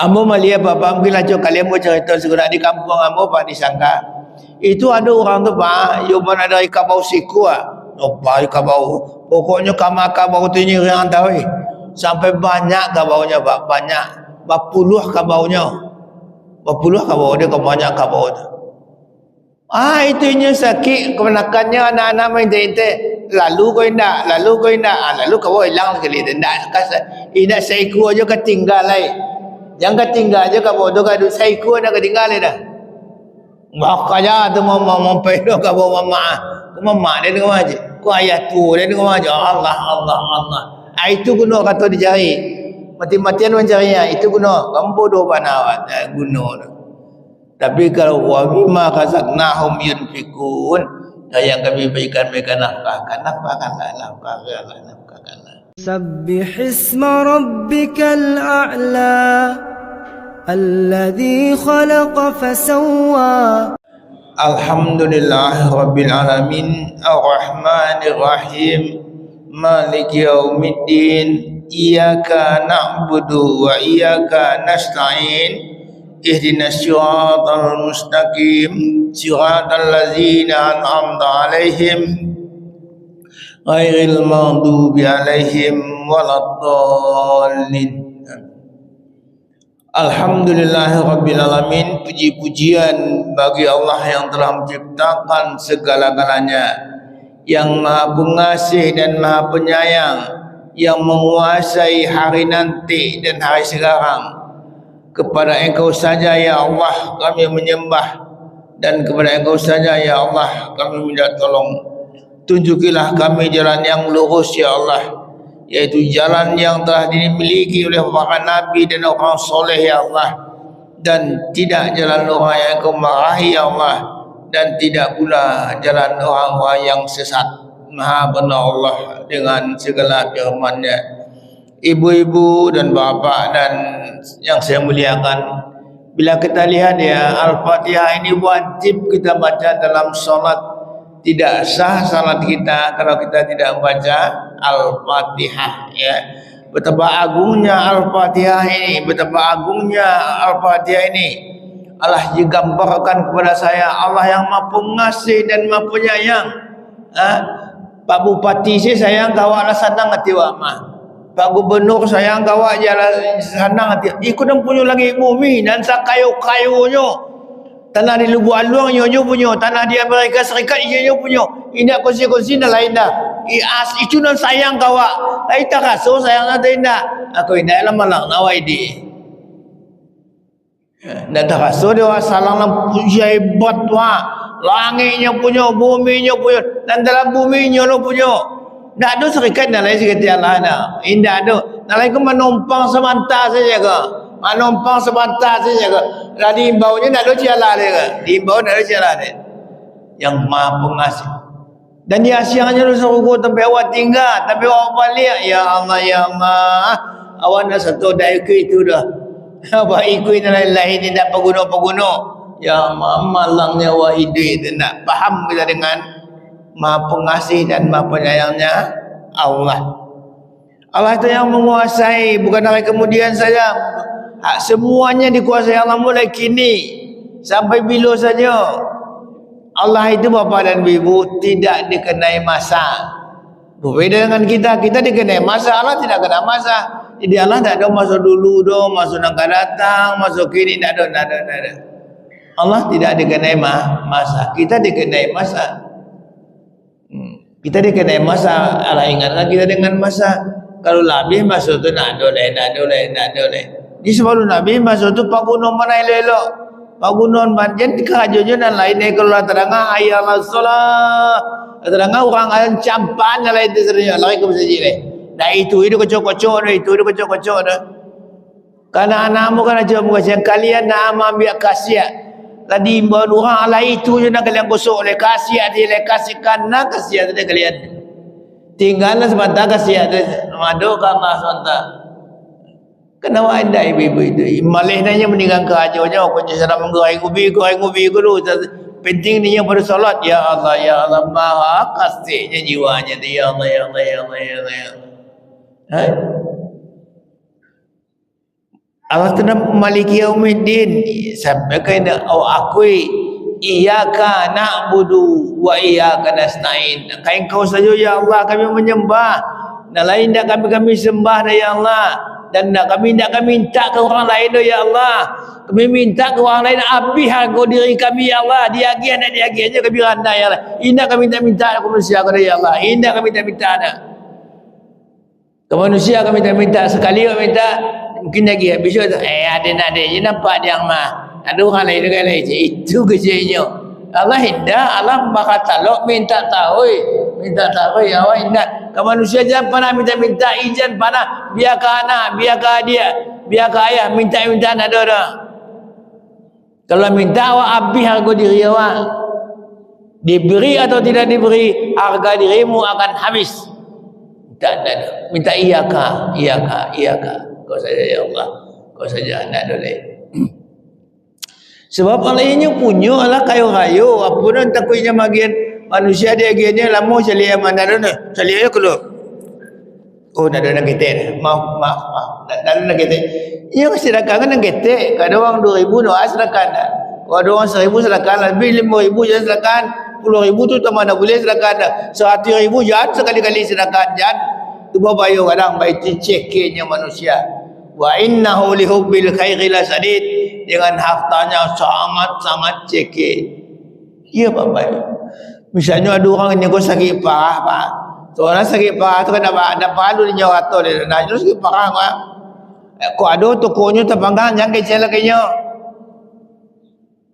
Ambo malia bapa mungkin lah kalian mau cerita segera di kampung ambo pak disangka. Itu ada orang tu pak, yo ada ikan bau siku ah. Oh, ikan bau. Pokoknya kamaka bau tu ni yang tahu. Sampai banyak kabaunya pak, banyak. Berpuluh kabaunya. Berpuluh kabau dia, kau banyak kabau tu. Ah itunya sakit kemenakannya anak-anak main tete. Lalu kau indah, lalu kau indah. Ah, lalu kau hilang sekali kasa indah saiku aja ketinggal lai. Yang ketinggal aja kau tu kau saiku dah ketinggal dah. Makanya tu mau mau pedo kau bawa mama. Kau mama dia dengan aja. Kau ayah tu dia dengan aja. Allah Allah Allah. Ah itu guna kata dicari. Mati-matian mencarinya itu guna. Kamu bodoh panawat guna tu. Tapi kalau wa mimma khazaqnahum yunfikun dan yang kami berikan mereka nafkahkan nafkahkanlah nafkahkanlah nafkahkanlah سبح اسم ربك الأعلى الذي خلق فسوى. الحمد لله رب العالمين الرحمن الرحيم مالك يوم الدين إياك نعبد وإياك نستعين اهدنا الصراط المستقيم صراط الذين أنعمت عليهم. Alaihim Ghairil maghdubi alaihim Waladdallin. Alhamdulillah Rabbil Alamin Puji-pujian bagi Allah yang telah menciptakan segala-galanya. Yang maha pengasih dan maha penyayang Yang menguasai hari nanti dan hari sekarang. Kepada engkau saja ya Allah kami menyembah. Dan kepada engkau saja ya Allah kami minta tolong Tunjukilah kami jalan yang lurus ya Allah yaitu jalan yang telah dimiliki oleh para nabi dan orang soleh ya Allah. Dan tidak jalan orang yang kau marahi ya Allah. Dan tidak pula jalan orang-orang yang sesat. Maha benar Allah dengan segala firman-Nya. Ibu-ibu dan bapa dan yang saya muliakan bila kita lihat ya Al-Fatihah ini wajib kita baca dalam solat tidak sah salat kita kalau kita tidak membaca Al-Fatihah ya. Betapa agungnya Al-Fatihah ini, betapa agungnya Al-Fatihah ini. Allah digambarkan kepada saya Allah yang Maha Pengasih dan Maha Penyayang. Ha? Pak Bupati saya sayang kawak lah senang hati wak mah. Pak Gubernur sayang kawak jalan senang hati. Ikut dan punya lagi bumi dan sakayu-kayunya. Tanah di Lubuk Aluang nyo punya, tanah di Amerika Serikat nyo punya. Ini kongsi-kongsi dah lain dah. Ias itu nan sayang kawa. Lain tak rasa sayang ada indah. Aku indah lah malang nawai di. Dan tak rasa dia wa salang lah puja hebat wa. Langitnya punya, buminya punya. Dan dalam buminya lo punya. Tak ada serikat dah lain sikit Allah dah. Indah ada. Nak lain ke menumpang sementara saja ke. Menumpang sementara saja ke. Dah diimbaunya tak ada jalan dia ke. Diimbau tak ada jalan dia. Yang maha pengasih. Dan dia siangnya lu suruh tempat awak tinggal. Tapi awak balik. Ya Allah, Ya Allah. Awak nak satu dah ikut itu dah. Awak ikut dan lain-lain ni tak pengguna-pengguna. Ya Allah, malangnya awak hidup itu nak. Faham kita dengan maha pengasih dan maha penyayangnya Allah. Allah itu yang menguasai. Bukan hari kemudian saja. Hak semuanya dikuasai Allah mulai kini. Sampai bila saja. Allah itu bapa dan ibu tidak dikenai masa. Berbeza dengan kita, kita dikenai masa, Allah tidak kena masa. Jadi Allah tak ada masa dulu do, masa nak datang, masa kini tak ada, tak ada, tak ada. Allah tidak dikenai ma masa, kita dikenai masa. Hmm. Kita dikenai masa, Allah ingatkan kita dengan masa. Kalau lebih masa tu nak lain, nak lain, nak lain. Di sebelum Nabi masa tu pak gunung mana elok Bangunan banjen kerajanya dan lain ni kalau terang ayat solat terang orang akan campan dan lain tu sebenarnya lagi ke masjid ni. Dah itu itu kocok-kocok dah itu itu kocok-kocok dah. Karena anakmu kan aja muka yang kalian nak ambil kasiat. Tadi imbau orang ala itu je nak kalian gosok oleh kasiat dia oleh kasihkan nak kasiat dia kalian. Tinggallah sebentar kasiat dia. Madu karena sebentar. Kenapa anda ibu-ibu itu? Malih nanya meninggal ke hajurnya. Aku cakap menggerai ngubi, gerai ngubi dulu. Penting ni yang pada solat. Ya Allah, Ya Allah. Maha kasihnya jiwanya. Ya Allah, Ya Allah, Ya Allah, Ya Allah. Ya Allah. Ha? Allah kena maliki yaumiddin sampai kena au akui iyyaka na'budu wa iyyaka nasta'in kain kau saja ya Allah kami menyembah dan lain tak kami kami sembah ya Allah dan nak kami nak kami minta ke orang lain ya Allah. Kami minta ke orang lain habis harga diri kami ya Allah. Dia lagi anak dia lagi aja kami randai ya Allah. Indah kami minta minta ke manusia ke ya Allah. Indah kami minta minta ada ke manusia kami minta minta sekali kami minta mungkin lagi besok tu eh ada nak ada je nampak dia mah ada orang lain dengan lain. Itu kerjanya Allah indah Allah bakal talok minta tahu minta tahu ya Allah indah ke manusia jangan pernah minta-minta izin pernah biar ke anak biar ke dia biar ke ayah minta-minta nak ada dah kalau minta awak habis harga diri awak. Diberi atau tidak diberi harga dirimu akan habis. Tak ada minta iyaka iyaka iyaka kau saja ya Allah. Kau saja nak boleh sebab ini punya Allah kayu-kayu apa pun takutnya bagian manusia dia gini lama yang mana ada cari aja keluar. Oh nak ada nak kita maaf maaf maaf. Nak ada nak kita ya sedekah kan kita kada orang 2000 doa sedekah dah. Kalau ada orang 1000 sedekah lebih 5000 jangan sedekah 10000 tu tak mana boleh sedekah dah. 100000 jangan sekali-kali sedekah jangan tu bayu kadang? Baik ceknya manusia. Wa innahu li hubbil khairi lasadid dengan hartanya sangat-sangat cekik. Iya bapak misalnya ada orang yang kau sakit parah pak. Soalnya sakit parah tu kan dapat ada palu di nyawa tu dia nak jadi sakit parah pak. Kau ada tokonya terpanggang jangan kecil kayaknya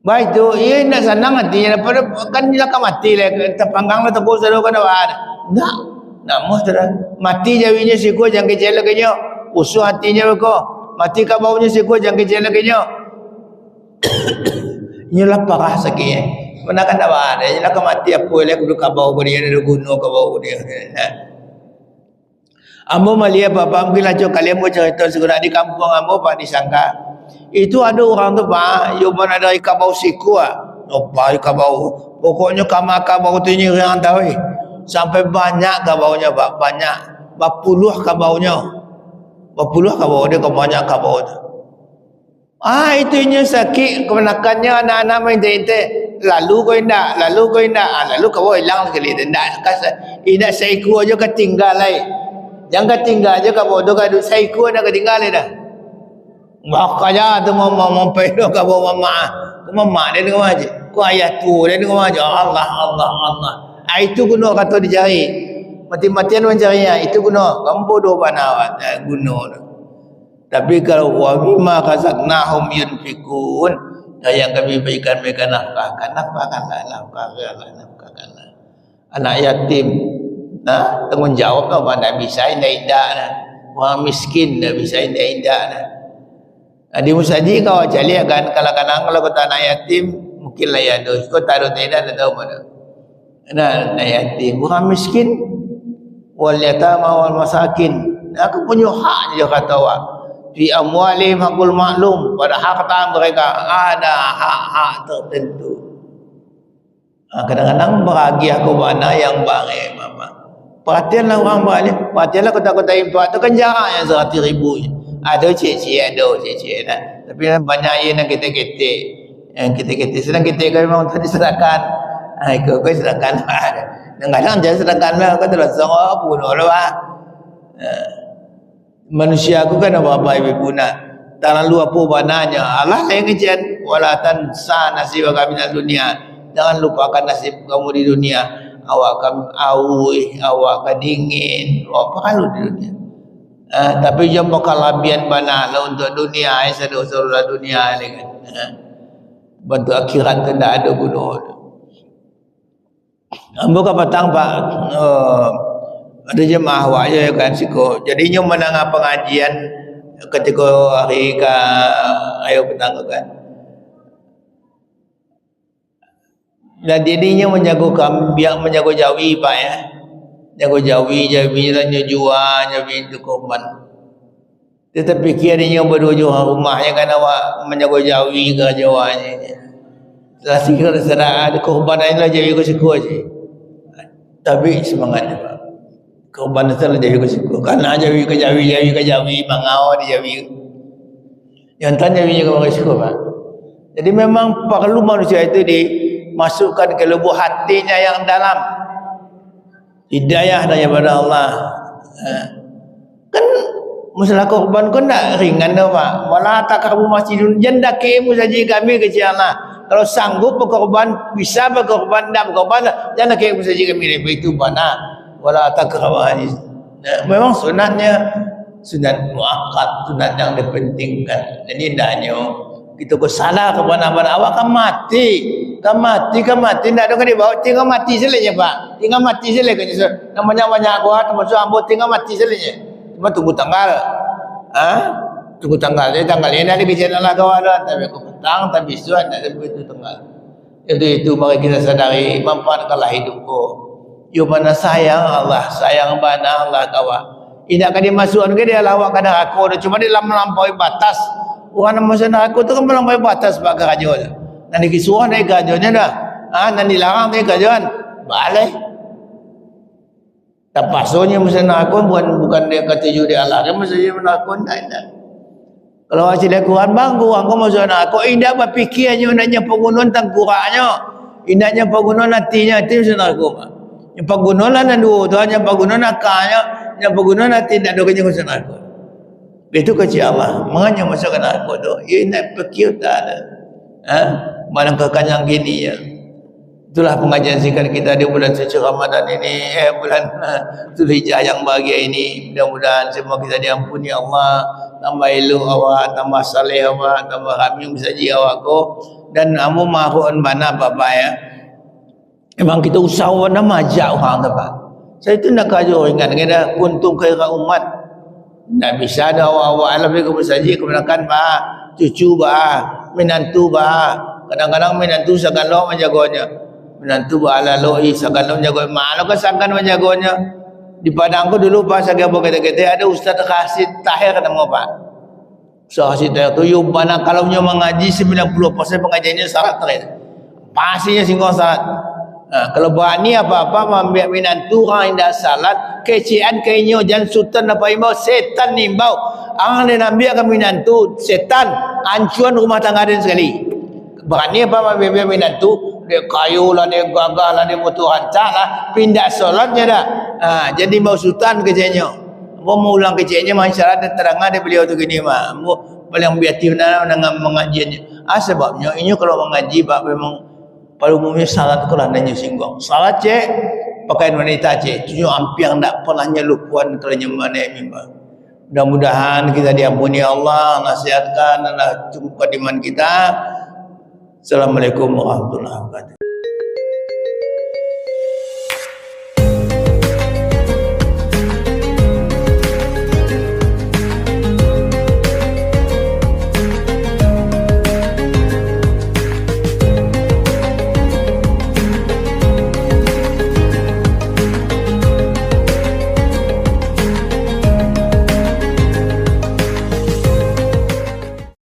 Baik tu, ia nak senang hatinya daripada kan dia akan mati lah terpanggang lah toko selalu kan ada. Tak, nak mau sudah mati jawinya siku jangan kecil kayaknya usuh hatinya kau. Mati kat baunya siku jangan kecil kayaknya Inilah parah sakit eh. Mana kan tak ada. Inilah kan mati apa lah kudu kabau ko dia ada guna kabau ko dia. Ha. Ambo malia bapa mungkin lajo kalian mau cerita segera di kampung ambo pak disangka. Itu ada orang tu pak, yo mana ada kabau siku ah. Pak kabau. Pokoknya kama kabau tu ni yang tahu. Eh. Sampai banyak kabaunya pak, banyak. Berpuluh kabaunya. Berpuluh kabau dia kebanyak kabau tu. Ah itunya sakit kemenakannya anak-anak main tente. Lalu kau indah, lalu kau indah. Ah, lalu kau hilang sekali. Tidak kasa. Indah saiku aja ketinggal lagi. Jangan ketinggal aja kau bodoh kau saiku nak ketinggal dah. Makanya tu mama mama pedo kau bawa mama. Kau mama dia dengan aja. Kau ayah tu dia dengan aja. Allah Allah Allah. Ah itu guna kata dicari. Mati-matian mencarinya. Itu guna. Kamu bodoh panawat. Guna tu. Tapi kalau wa bima khazaqnahum yunfikun dan yang kami berikan mereka nafkahkan nafkahkanlah nafkahkanlah nafkahkanlah anak yatim. Nah tanggungjawab apa nak bisa ini indah nah orang miskin dah bisa ini indah nah Adi musaji kau cari akan kalau kadang kalau kata anak yatim mungkin lah ya tu kau taruh tidak ada tahu mana. Nah anak yatim. Orang miskin wal yatama wal masakin. Aku punya hak dia kata awak fi amwalihim hakul maklum. Pada harta mereka ada hak-hak tertentu. Ha, kadang-kadang beragi aku mana yang bangai mama perhatianlah orang banyak perhatianlah kota-kota impak tu kan jarak yang seratus ribu. Ada cik-cik ada cik-cik nah. tapi banyak yang nak kita-kita yang kita-kita sedang kita kan memang tadi serahkan ha, ikut kau serahkan kadang-kadang jangan serahkan lah kau terus apa pun lah manusia aku kan apa apa ibu nak. Tak lalu apa bananya. Allah yang ngejen wala tansa nasib kami di dunia. Jangan lupakan nasib kamu di dunia. Awak kamu awi awak kedingin apa kalau di dunia? Uh, tapi jangan bakal labian bana lah untuk dunia ai seluruh dunia ini kan. Uh, bantu akhirat tidak ada guna. Ambo kapatang pak. Uh, ada jemaah wajah kan siko. Jadinya menangah pengajian ketika hari ke ayo petang kan. Dan jadinya menjago biar menjago jawi pak ya. Jago jawi jawi dan jual jawi itu korban tetapi kiranya berdua rumahnya kan awak menjago jawi ke jawanya setelah sikir serah ada korban lain lah jawi ke siku aja tapi semangatnya pak korban lah jawi kusiku karena jawi ke jawi jawi ke jawi mangau di jawi Yang tanya punya kawan risiko Pak. Jadi memang perlu manusia itu dimasukkan ke lubuk hatinya yang dalam. Hidayah daripada Allah. Ha. Kan masalah korban kan tak ringan dah Pak. Wala taqrabu masjidun janda kemu saja kami ke Allah. Kalau sanggup berkorban, bisa berkorban, tak berkorban, jangan kemu saja kami itu mana. Wala taqrabu hadis. Memang sunatnya sunat muakkad, sunat yang dipentingkan. Jadi ndaknya kita ko salah ke mana-mana awak kan mati. Kan mati, kan mati. Tak ada kan dibawa, tinggal mati selesai Pak. Tinggal mati selesai kan. Namanya banyak kuat, termasuk ambo tinggal mati selesai. Cuma tunggu tanggal. Ha? Tunggu tanggal. Jadi tanggal ini ada kejadian Allah kawan Tapi aku petang, tapi tak ada begitu tanggal. Jadi itu mari kita sadari, manfaatkanlah hidupku. Yo mana sayang Allah, sayang mana Allah kawan. Ini akan dimasukkan ke dia lawak kadang aku cuma dia melampaui batas. Orang nama sana aku tu kan melampaui batas pak kerja dia. Nanti kisuah naik kerjanya dah. Ah nanti larang naik kerjaan. Balik. Tak pasonnya masana aku bukan bukan dia kata judi Allah. Dia mesti dia tak ada. Kalau hasil Quran bangku aku masana aku indah berfikirnya indahnya pengunun tangkuraknya. Indahnya pengunun hatinya itu masana aku. Yang pengunun lah nandu tu hanya pengunun akalnya yang pengguna nanti tidak ada kerja macam aku. Itu kecil Allah. Menganya masukkan aku tu. Ya nak fikir tak ada. Ha? Mana kekanyang gini ya. Itulah pengajian zikir kita di bulan suci Ramadan ini. Eh bulan Zulhijjah yang bahagia ini. Mudah-mudahan semua kita diampuni Allah. Tambah elok awak, tambah saleh awak, tambah kami bisa ji awak ko. Dan amu mahuan bana bapak ya. Memang kita usaha nama majak orang tempat. Saya tu nak kaji ingat kena kuntung khaira umat. Tak bisa ada awak-awak alam ni kemusaji kebenakan ba cucu ba menantu ba kadang-kadang menantu sagalo menjaganya. Menantu ba ala loi sagalo menjaga malu ke sagan menjaganya. Di padang ko dulu pas saya apa kata-kata? Ada ustaz Khasid Tahir kata mau pak. Ustaz Khasid Tahir tu yuk kalau nyo mengaji 90% pengajiannya syarat terakhir. Pastinya singgah syarat Ha, kalau buat ni apa-apa membiak minantu orang yang dah salat kecian kainyo jangan sultan apa imbau setan ni imbau ang ni nambiak ke minantu setan ancuan rumah tangga dia sekali. Berani apa membiak minantu dia kayu lah dia gagal lah dia mutu hancak lah pindah solatnya dah. Ha, jadi mau sultan keciannya. Mau ulang keciannya masyarakat dan terang ada beliau tu gini mah paling biati dengan mengajiannya. Ah sebabnya ini kalau mengaji pak memang pada umumnya salat lah nanya singgung. Salat cek, pakaian wanita cek. Tujuh ampiang tak pernah nyelupuan kalau nyemana mimba. Mudah-mudahan kita diampuni Allah, nasihatkan dan cukup kediman kita. Assalamualaikum warahmatullahi wabarakatuh.